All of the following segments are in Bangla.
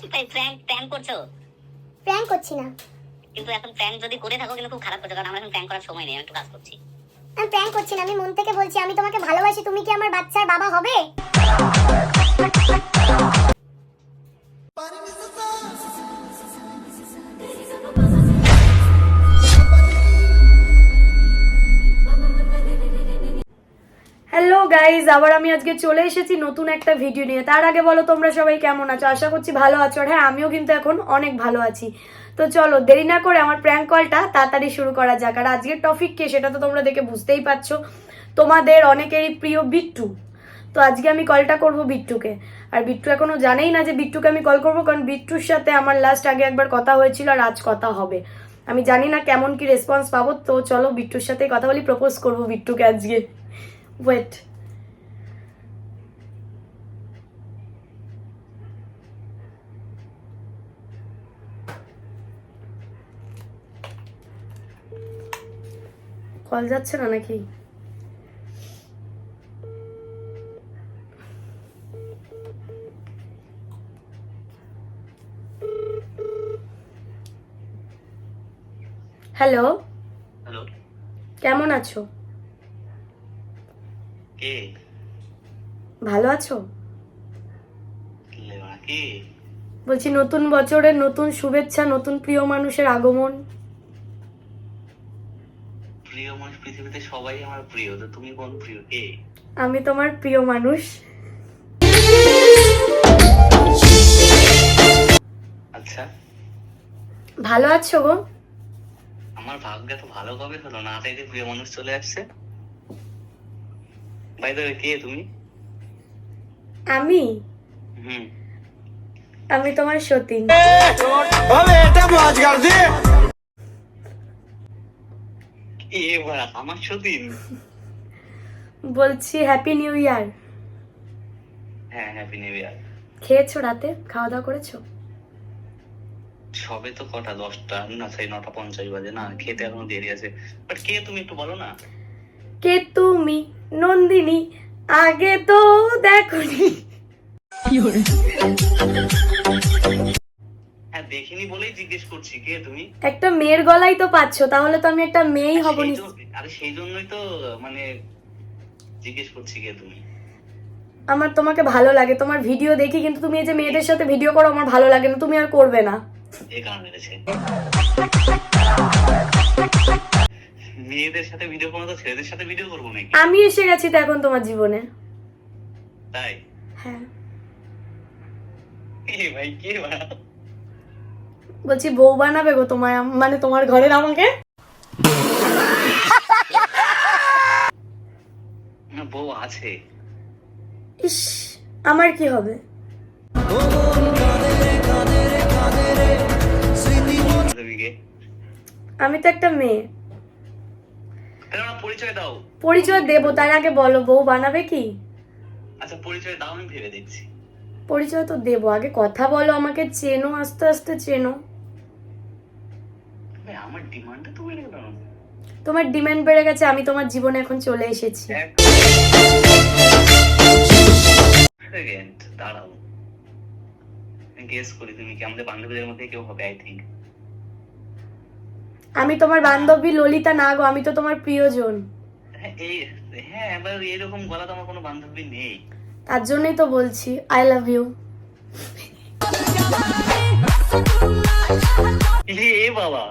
প্র্যাঙ্ক প্র্যাঙ্ক করছ? প্র্যাঙ্ক করছি না। কিন্তু এখন প্র্যাঙ্ক যদি করে থাকো কিন্তু খুব খারাপ করছ কারণ আমার এখন প্র্যাঙ্ক করার সময় নেই আমি একটু কাজ করছি। আমি প্র্যাঙ্ক করছি না আমি মন থেকে বলছি আমি তোমাকে ভালোবাসি তুমি কি আমার বাচ্চার বাবা হবে? গাইজ আবার আমি আজকে চলে এসেছি নতুন একটা ভিডিও নিয়ে। তার আগে বলো তোমরা সবাই কেমন আছো? আশা করছি ভালো আছো। আর হ্যাঁ আমিও কিন্তু এখন অনেক ভালো আছি। তো চলো, দেরি না করে আমার প্র্যাঙ্ক কলটা তাড়াতাড়ি শুরু করা যাক। আর আজকের টপিক কে সেটা তো তোমরা দেখে বুঝতেই পারছ। তোমাদের অনেকেরই প্রিয় বিট্টু। তো আজকে আমি কলটা করব বিট্টুকে। আর বিট্টু এখনও জানেই না যে বিট্টুকে আমি কল করব, কারণ বিট্টুর সাথে আমার লাস্ট আগে একবার কথা হয়েছিল আর আজ কথা হবে। আমি জানি না কেমন কি রেসপন্স পাবো। তো চলো বিট্টুর সাথে কথা বলি প্রপোজ করব বিট্টুকে আজকে। ওয়েট কল যাচ্ছে না নাকি? হ্যালো হ্যালো কেমন আছো? কে? ভালো আছো? বলছি নতুন বছরের নতুন শুভেচ্ছা নতুন প্রিয় মানুষের আগমন। প্রিয় মানুষ পৃথিবীতে সবাই আমার প্রিয় তো তুমি কোন প্রিয়? কে? আমি তোমার প্রিয় মানুষ। আচ্ছা। ভালো আছো গো? আমার ভাগ্য তো ভালো কবে হলো? না চাইতে প্রিয় মানুষ চলে আসছে। বাই দ্য কে তুমি? আমি? হুম। আমি তোমার সতীন। কে বাড়া আমার সতীন বলছি হ্যাপি নিউ ইয়ার হ্যাঁ হ্যাপি নিউ ইয়ার খেয়েছো রাতে? খাওয়া দাওয়া করেছ? সবে তো কটা দশটা না সেই নটা পঞ্চাশ বাজে না খেতে এখনও দেরি আছে। বাট কে তুমি একটু বলো না। কে তুমি? নন্দিনী আগে তো দেখনি। হ্যাঁ দেখিনি বলেই জিজ্ঞেস করছি কে তুমি? একটা মেয়ের গলাই তো পাচ্ছ তাহলে তো আমি একটা মেয়েই হব আরে সেই জন্যই তো মানে জিজ্ঞেস করছি কে তুমি? আমার তোমাকে ভালো লাগে তোমার ভিডিও দেখি কিন্তু তুমি এই যে মেয়েদের সাথে ভিডিও করো আমার ভালো লাগে না তুমি আর করবে না। মেয়েদের সাথে ভিডিও করব তো ছেলেদের সাথে ভিডিও করব নাকি? আমি এসে গেছি তো এখন তোমার জীবনে। তাই? হ্যাঁ। ভাই কে ভাই? বলছি বউ বানাবে গো তোমায় মানে তোমার ঘরের আমাকে? বউ আছে। ইস আমার কি হবে? আমি তো একটা মেয়ে। পরিচয় দাও। পরিচয় দেবো তার আগে বলো বউ বানাবে কি? আচ্ছা পরিচয় দাও আমি ভেবে দেখছি। পরিচয় তো দেবো। আগে কথা বলো আমাকে চেনো আস্তে আস্তে চেনো। তোমার ডিমান্ড বেড়ে গেছে আমি তোমার জীবনে এখন চলে এসেছি। দাঁড়াও। গেস করি তুমি কি আমাদের বান্ধবীদের মধ্যে কেউ হবে আই থিঙ্ক আমি তোমার বান্ধবী ললিতা না গো আমি তো তোমার প্রিয়জন। হ্যাঁ এই হ্যাঁ এবার এরকম গলা তো আমার কোনো বান্ধবী নেই। তার জন্যই তো বলছি আই লাভ ইউ এ বাবা।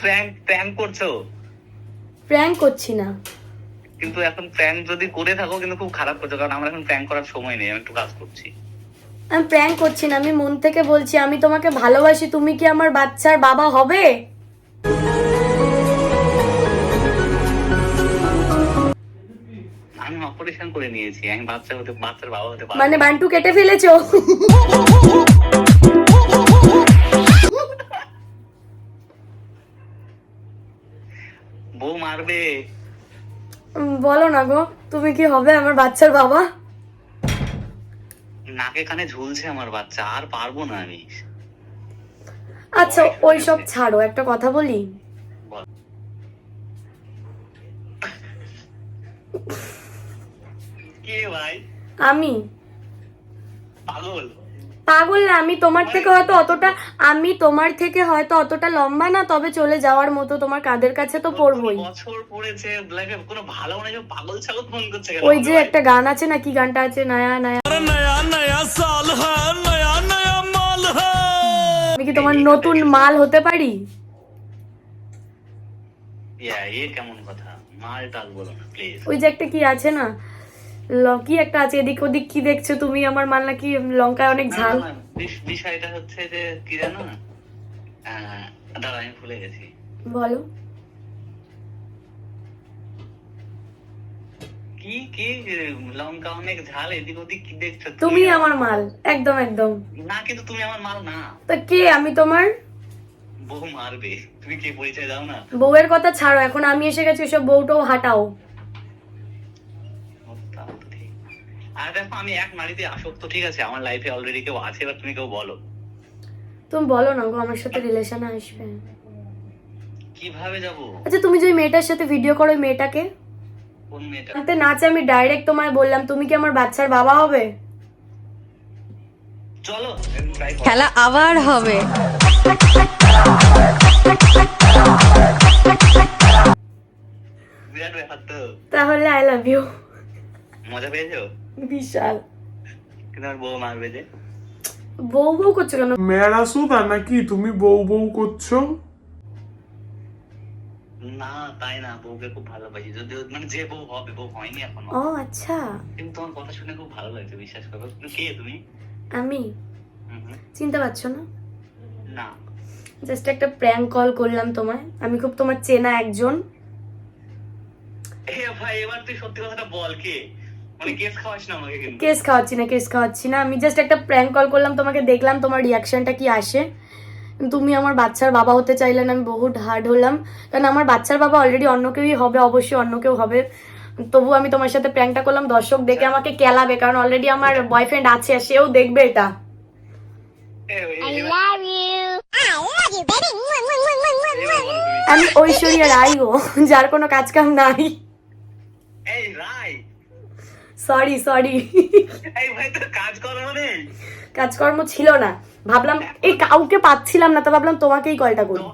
প্র্যাঙ্ক প্র্যাঙ্ক করছ? প্র্যাঙ্ক করছি না। কিন্তু এখন প্র্যাঙ্ক যদি করে থাকো কিন্তু খুব খারাপ করছ কারণ আমার এখন প্র্যাঙ্ক করার সময় নেই আমি একটু কাজ করছি। আমি প্র্যাঙ্ক করছি না আমি মন থেকে বলছি আমি তোমাকে ভালোবাসি তুমি কি আমার বাচ্চার বাবা হবে? অপারেশন করে নিয়েছি। আমি বাচ্চা হতে বাচ্চার বাবা হতে মানে। বান্টু কেটে ফেলেছো? বউ মারবে। বলো না গো তুমি কি হবে আমার বাচ্চার বাবা? নাকে কানে ঝুলছে আমার বাচ্চা আর পারব না আমি। আচ্ছা ওই সব ছাড়ো একটা কথা বলি? বল। কে ভাই? আমি। পাগল। পাগল না আমি তোমার মানে থেকে হয়তো অতটা আমি তোমার থেকে হয়তো অতটা লম্বা না তবে চলে যাওয়ার মতো তোমার কাদের কাছে তো পড়বই। বছর পড়েছে ব্ল্যাকে কোনো ভালো পাগল ছাগল ফোন করছে ওই যে একটা গান আছে না কি গানটা আছে? নয়া নয়া। নয়া নয়া সাল নয়া নয়া মাল আমি কি তোমার নতুন মাল হতে পারি? ইয়া এ কেমন কথা? মাল টাল বলো না প্লিজ ওই যে একটা কি আছে না ল- কি একটা আছে এদিক ওদিক কি দেখছ তুমি? আমার মাল নাকি লঙ্কায় অনেক ঝাল। বিষয়টা হচ্ছে যে কি জানো? দাঁড়া আমি ভুলে গেছি। বলো। কি কি লঙ্কা অনেক ঝাল এদিক ওদিক কি দেখছ? তুমি আমার মাল একদম একদম। না কিন্তু তুমি আমার মাল না। তা কে? আমি তোমার? বউ মারবে। তুমি কে পরিচয় দাও না। বউয়ের কথা ছাড়ো এখন আমি এসে গেছি সব বউটাও হাঁটাও। আর দেখো আমি এক নারীতে আসক্ত ঠিক আছে? আমার লাইফে অলরেডি কেউ আছে এবার তুমি কেউ বলো। তুমি বলো না গো আমার সাথে রিলেশনে আসবে। কীভাবে যাব? আচ্ছা তুমি যে মেয়েটার সাথে ভিডিও করো ওই মেয়েটাকে? কোন মেয়েটা? নাচে আমি ডাইরেক্ট তোমায় বললাম তুমি কি আমার বাচ্চার বাবা হবে? চলো খেলা আবার হবে। তাহলে আই লাভ ইউ মজা পেয়েছ? বিশাল। কিন্তু আমার বউ মারবে যে বউ বউ করছ কেন? মেয়েরা সুদা নাকি? তুমি বউ বউ করছ? না তাই না বউকে খুব ভালোবাসি। যদিও মানে যে বউ হবে বউ হয়নি এখনও। ও আচ্ছা। কিন্তু তোমার কথা শুনে খুব ভালো লাগছে বিশ্বাস করো। কে তুমি? আমি। চিনতে পারছ না? না। জাস্ট একটা প্র্যাঙ্ক কল করলাম তোমায়। আমি খুব তোমার চেনা একজন। এ ভাই এবার তুই সত্যি কথাটা বল কে? কেস খাওয়াস না আমাকে কিন্তু। কেস খাওয়াচ্ছি না কেস খাওয়াচ্ছি না। আমি জাস্ট একটা প্র্যাঙ্ক কল করলাম তোমাকে দেখলাম তোমার রিয়াকশনটা কি আসে। তুমি আমার বাচ্চার বাবা হতে চাইলে না আমি বহুত হার্ড হলাম। কারণ আমার বাচ্চার বাবা অলরেডি অন্য কেউই হবে অবশ্যই অন্য কেউ হবে। তবু আমি তোমার সাথে প্র্যাঙ্কটা করলাম দর্শক দেখে আমাকে কেলাবে কারণ অলরেডি আমার বয়ফ্রেন্ড আছে সেও দেখবে এটা। আমি ঐশ্বরিয়া রাই গো যার কোনো কাজ কাম নাই। সরি সরি কাজকর্ম ছিল না। ভাবলাম এই কাউকে পাচ্ছিলাম না তো ভাবলাম তোমাকেই কলটা করি।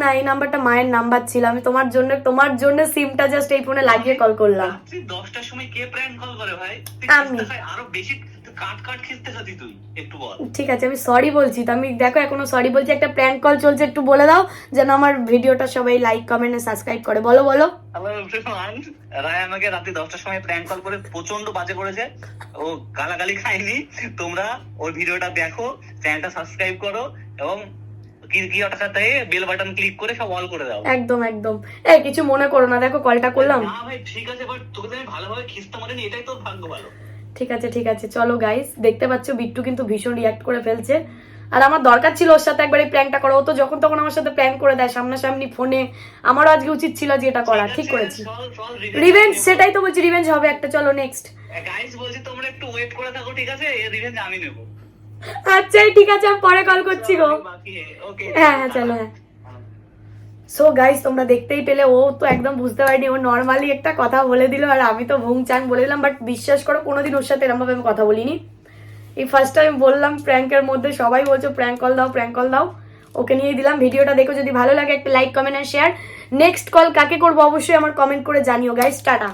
না এই নাম্বারটা মায়ের নাম্বার ছিল। আমি তোমার জন্য তোমার জন্য সিমটা জাস্ট এই ফোনে লাগিয়ে কল করলাম। দশটার সময় কে প্র্যাঙ্ক কল করে ভাই? আমি। আরও বেশি কাট কাট খিস্তে খাতি তুই একটু বল। ঠিক আছে আমি সরি বলছি তো। আমি দেখো এখনও সরি বলছি। একটা প্র্যাঙ্ক কল চলছে একটু বলে দাও যেন আমার ভিডিওটা সবাই লাইক কমেন্ট সাবস্ক্রাইব করে। বলো বলো। ফ্রেন্ড রায় আমাকে রাতে দশটার সময় প্র্যাঙ্ক কল করে প্রচণ্ড বাজে করেছে। ও গালাগালি খায়নি। তোমরা ওর ভিডিওটা দেখো চ্যানেলটা সাবস্ক্রাইব করো এবং বেল বাটন ক্লিক করে সব অল করে দাও। একদম একদম। এই কিছু মনে করো না। দেখো কলটা করলাম। না ভাই ঠিক আছে বাট তোকে তো আমি ভালোভাবে খিস্তে মারিনি এটাই তোর ভাগ্য ভালো। ঠিক আছে ঠিক আছে চলো গাইস দেখতে পাচ্ছ বিট্টু কিন্তু ভীষণ রিয়াক্ট করে ফেলছে। আর আমার দরকার ছিল ওর সাথে একবার এই প্র্যাঙ্কটা করা। ও তো যখন তখন আমার সাথে প্র্যাঙ্ক করে দেয় সামনাসামনি ফোনে আমারও আজকে উচিত ছিল যে এটা করা ঠিক করেছি। রিভেঞ্জ সেটাই তো বলছি রিভেঞ্জ হবে একটা। চলো নেক্সট গাইস বলছি তোমরা একটু ওয়েট করে থাকো ঠিক আছে? এই রিভেঞ্জ আমি নেব। আচ্ছা ঠিক আছে আমি পরে কল করছি গো। হ্যাঁ হ্যাঁ চলো হ্যাঁ। সো গাইস তোমরা দেখতেই পেলে, ও তো একদম বুঝতে পারিনি, ও নর্মালি একটা কথা বলে দিল, আর আমি তো ভুং চাং বলে দিলাম বাট বিশ্বাস করো, কোনোদিন ওর সাথে এরমভাবে আমি কথা বলিনি। এই ফার্স্ট টাইম বললাম প্র্যাঙ্কের মধ্যে, সবাই বলছো প্র্যাঙ্ক কল দাও প্র্যাঙ্ক কল দাও। ওকে নিয়ে দিলাম, ভিডিওটা দেখো, যদি ভালো লাগে, একটা লাইক কমেন্ট আর শেয়ার নেক্সট কল কাকে করব, অবশ্যই আমার কমেন্ট করে জানিও গাইস টাটা।